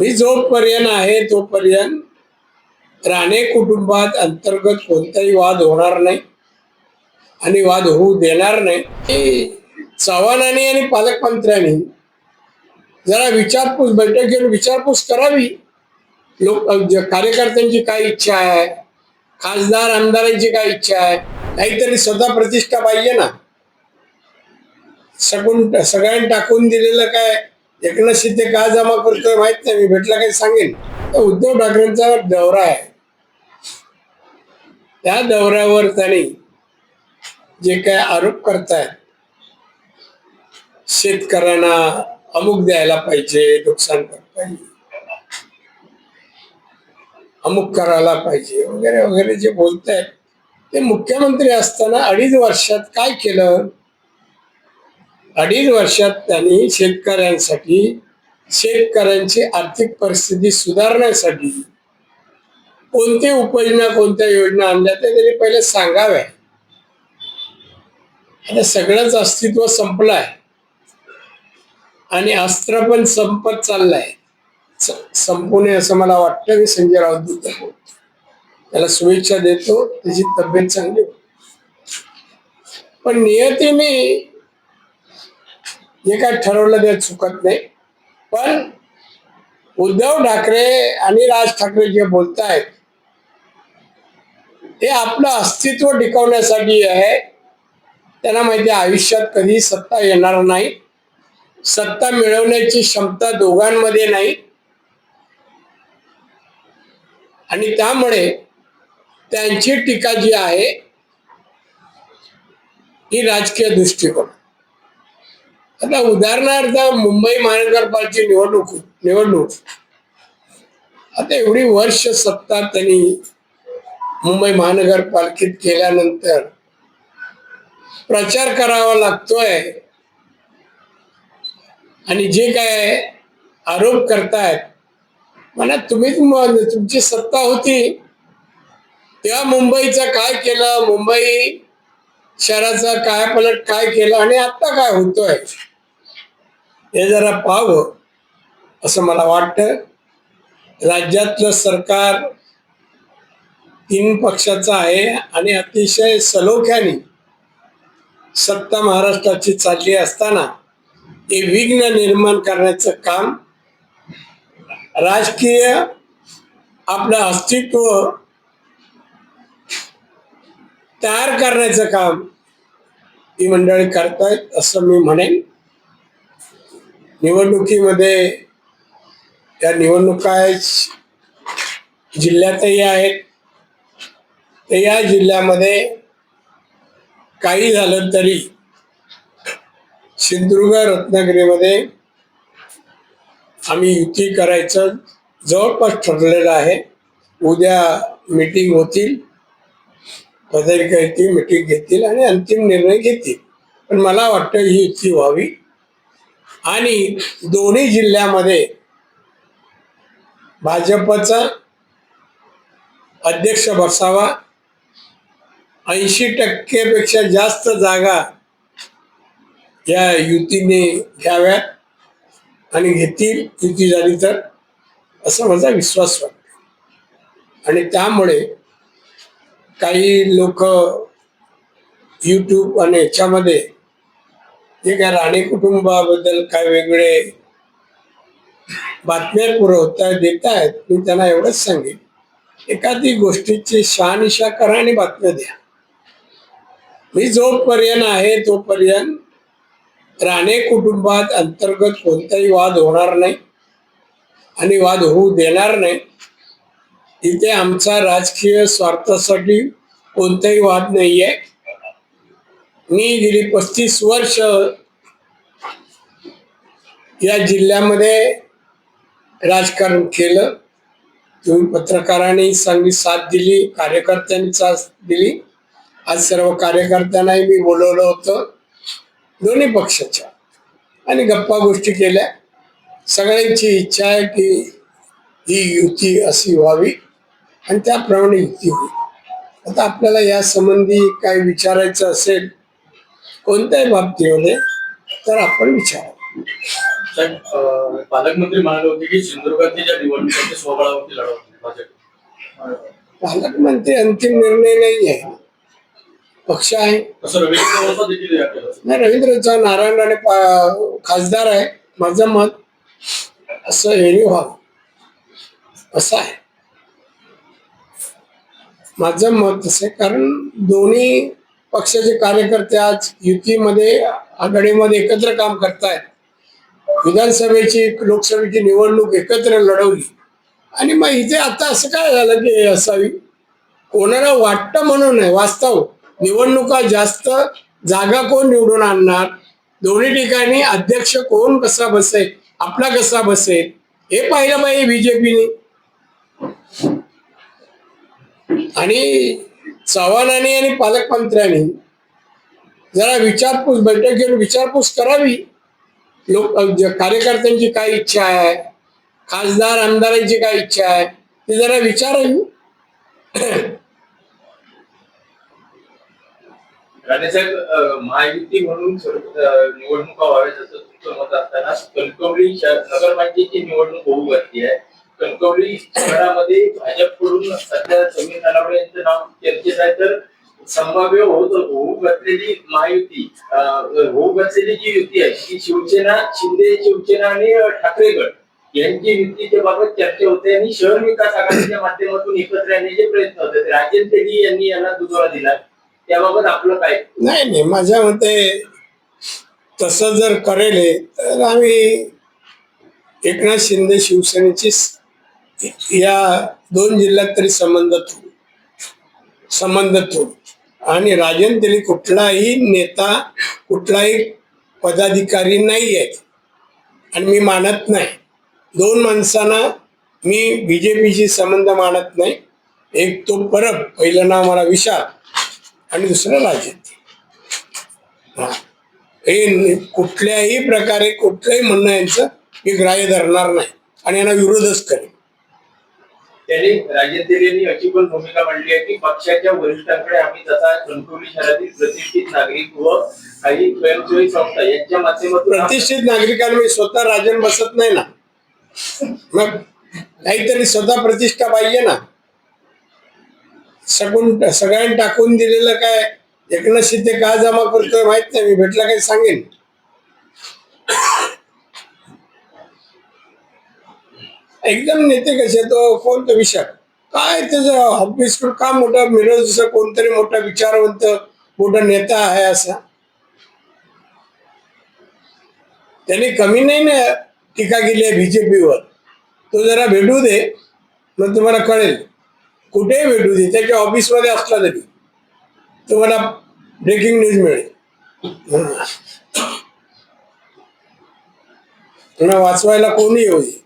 मी जोपर्यंत आहे तोपर्यंत राणे कुटुंबात अंतर्गत कोणताही वाद होणार नाही आणि वाद होऊ देणार नाही. चव्हाणांनी आणि पालकमंत्र्यांनी जरा विचारपूस बैठक घेऊन विचारपूस करावी. लोक कार्यकर्त्यांची काय इच्छा आहे खासदार आमदारांची काय इच्छा आहे काहीतरी स्वतः प्रतिष्ठा पाहिजे ना. सगून सगळ्यांनी टाकून दिलेलं काय? एकनाथ शिंदे का जमा करतोय माहीत नाही. मी भेटला काही सांगेन. तर उद्धव ठाकरेंचा दौरा आहे. त्या दौऱ्यावर त्यांनी जे काय आरोप करतायत शेतकऱ्यांना अमुक द्यायला पाहिजे नुकसान पाहिजे अमुक करायला पाहिजे वगैरे वगैरे जे बोलतायत ते मुख्यमंत्री असताना अडीच वर्षात काय केलं? अडीच वर्षात त्यांनी शेतकऱ्यांसाठी शेतकऱ्यांची आर्थिक परिस्थिती सुधारण्यासाठी कोणते उपाययोजना कोणत्या योजना आणल्या त्या त्यांनी पहिले सांगाव्या. आता सगळंच अस्तित्व संपलंय. आणि अस्त्र पण संपत चाललंय. स- संपू नये असं मला वाटतं मी संजय राऊत त्याला शुभेच्छा देतो. त्याची तब्येत चांगली पण नियतीने जे काय ठरवलं ते चुकत नाही. पण उद्धव ठाकरे आणि राज ठाकरे जे बोलतायत ते आपलं अस्तित्व टिकवण्यासाठी आहे. त्यांना माहिती आहे आयुष्यात कधी सत्ता येणार नाही. सत्ता मिळवण्याची क्षमता दोघांमध्ये नाही. आणि त्यामुळे त्यांची टीका जी आहे ही राजकीय दृष्टिकोन. आता उदाहरणार्थ मुंबई महानगरपालिकेची निवडणूक निवडणूक. आता एवढी वर्ष सत्ता त्यांनी मुंबई महानगरपालिकेत केल्यानंतर प्रचार करावा लागतोय. आणि जे काय आरोप करतायत म्हणा तुम्ही तुमची सत्ता होती. तेव्हा मुंबईचं काय केलं? मुंबई शहराचा काय पलट काय केलं? आणि आता काय होतोय? हे जरा पाहावं असं मला वाटतं. राज्यातलं सरकार तीन पक्षाचं आहे आणि अतिशय सलोख्याने सत्ता महाराष्ट्राची चालली असताना ते विघ्न निर्माण करण्याचं काम राजकीय आपलं अस्तित्व तयार करण्याचं काम ही मंडळी करतायत असं मी म्हणेन. निवडणुकीमध्ये या निवडणुका जिल्ह्यातही आहेत. तर या जिल्ह्यामध्ये काही झालं तरी सिंधुदुर्ग रत्नागिरीमध्ये आम्ही युती करायचं जवळपास ठरलेलं आहे. उद्या मीटिंग होतील. पदाधिकारी ती मीटिंग घेतील आणि अंतिम निर्णय घेतील. पण मला वाटतं ही युती व्हावी. आणि दोन्ही जिल्ह्यामध्ये भाजपचा अध्यक्ष बसावा. ऐंशी टक्केपेक्षा जास्त जागा या युतीने घ्याव्यात आणि घेतील. युती झाली तर असा माझा विश्वास वाटतो. आणि त्यामुळे काही लोक यूट्यूब आणि याच्यामध्ये जे काय राणे कुटुंबाबद्दल काय वेगळे बातम्या पुरवता देत आहेत मी त्यांना एवढंच सांगेन. एखादी गोष्टीची शहानिशा करा आणि बातम्या द्या. मी जोपर्यंत आहे तोपर्यंत राणे कुटुंबात अंतर्गत कोणताही वाद होणार नाही आणि वाद होऊ देणार नाही. इथे आमचा राजकीय स्वार्थासाठी कोणताही वाद नाहीये. मी गेली पस्तीस वर्ष या जिल्ह्यामध्ये राजकारण केलं. तुम्ही पत्रकारांनी चांगली साथ दिली कार्यकर्त्यांनी साथ दिली. आज सर्व कार्यकर्त्यांनाही मी बोलवलं होतं. दोन्ही पक्षाच्या. आणि गप्पा गोष्टी केल्या. सगळ्यांची इच्छा आहे की ही युती अशी व्हावी आणि त्याप्रमाणे युती होईल. आता आपल्याला या संबंधी काय विचारायचं असेल कोणत्याही बाबतीमध्ये तर आपण अं, पालकमंत्री म्हणाले होते की सिंधुदुर्गातली ज्या निवडणुका ते स्वबळावरती लढवतील भाजप. पालकमंत्री अंतिम निर्णय नाही आहे. पक्ष आहे. नाही रवींद्र चव्हाण नारायण राणे खासदार आहे. माझं मत असं हेरी व्हावं असं आहे. माझं मत असं कारण दोन्ही पक्षाचे कार्यकर्ते आज युतीमध्ये आघाडीमध्ये एकत्र काम करतायत. विधानसभेची लोकसभेची निवडणूक एकत्र लढवली. आणि मग इथे आता असं काय झालं की हे असावी? कोणाला वाटतं म्हणून नाही वास्तव. निवडणुका जास्त जागा कोण निवडून आणणार? दोन्ही ठिकाणी अध्यक्ष कोण कसा बसेल? आपला कसा बसेल? हे पाहिलं पाहिजे बीजेपीने आणि चव्हाणांनी आणि पालकमंत्र्यांनी जरा विचारपूस बैठक घेऊन विचारपूस करावी. लोक कार्यकर्त्यांची काय इच्छा आहे खासदार आमदारांची काय इच्छा आहे ते जरा विचारावी. राणेसाहेब महायुती म्हणून सर्व- निवडणुका व्हाव्यात असं तुमचं मत असताना कणकवली शहर- नगरपालिकेची निवडणूक होऊ घातली आहे. कणकवली शहरामध्ये भाजपकडून सध्या समीर नलावडे यांचं नाव चर्चेत आहे. तर संभाव्य होत होऊ घातलेली महायुती होऊ घातलेली जी युती आहे ती शिवसेना शिंदे शिवसेना आणि ठाकरेगड ठाकरे गट यांची युतीच्या बाबत चर्चा होते आणि शहर विकास आघाडीच्या माध्यमातून एकत्र येण्याचे प्रयत्न होते. राजेंद्र तेली यांनी यांना दुजोरा दिला. त्याबाबत आपलं काय? नाही नाही माझ्या मते तसं जर करेल तर आम्ही एकनाथ शिंदे शिवसेनेची या दोन जिल्ह्यात तरी संबंध ठेवू संबंध ठेवू आणि राजेंद्र कुठलाही नेता कुठलाही पदाधिकारी नाही आहेत आणि मी मानत नाही. दोन माणसांना मी बीजेपीशी संबंध मानत नाही. एक तो परब पहिलं नाव मला विशाल आणि दुसरं राजेंद्र. हा. हे कुठल्याही प्रकारे कुठलंही म्हणणं यांचं मी ग्राह्य धरणार नाही. आणि यांना विरोधच करेन. त्यांनी राजेंद्र यांनी अशी पण भूमिका मांडली आहे की पक्षाच्या वरिष्ठांकडे आम्ही तसा कणकवली शहरातील प्रतिष्ठित नागरिक व काही स्वयंसेवी संस्था यांच्या माध्यमातून प्रतिष्ठित नागरिकांनी स्वतः राजन बसत नाही ना. मग काहीतरी स्वतः प्रतिष्ठा पाहिजे ना. सगून सगळ्यांनी टाकून दिलेलं काय? एकनाथ शिंदे का जमा करतोय माहीत नाही मी भेटला काही सांगेन. एकदम नेते कसे तो कोणतं विषय? काय त्याचं ऑफिस का मोठा मिरज जसं कोणतरी मोठा विचारवंत मोठा नेता आहे असा? त्यांनी कमी नाही ना टीका केली आहे बीजेपीवर. तो जरा भेटू दे मग तुम्हाला कळेल. कुठेही भेटू दे त्याच्या ऑफिसमध्ये असला तरी. तुम्हाला ब्रेकिंग न्यूज मिळेल. हं. वाचवायला कोणी येऊ दे.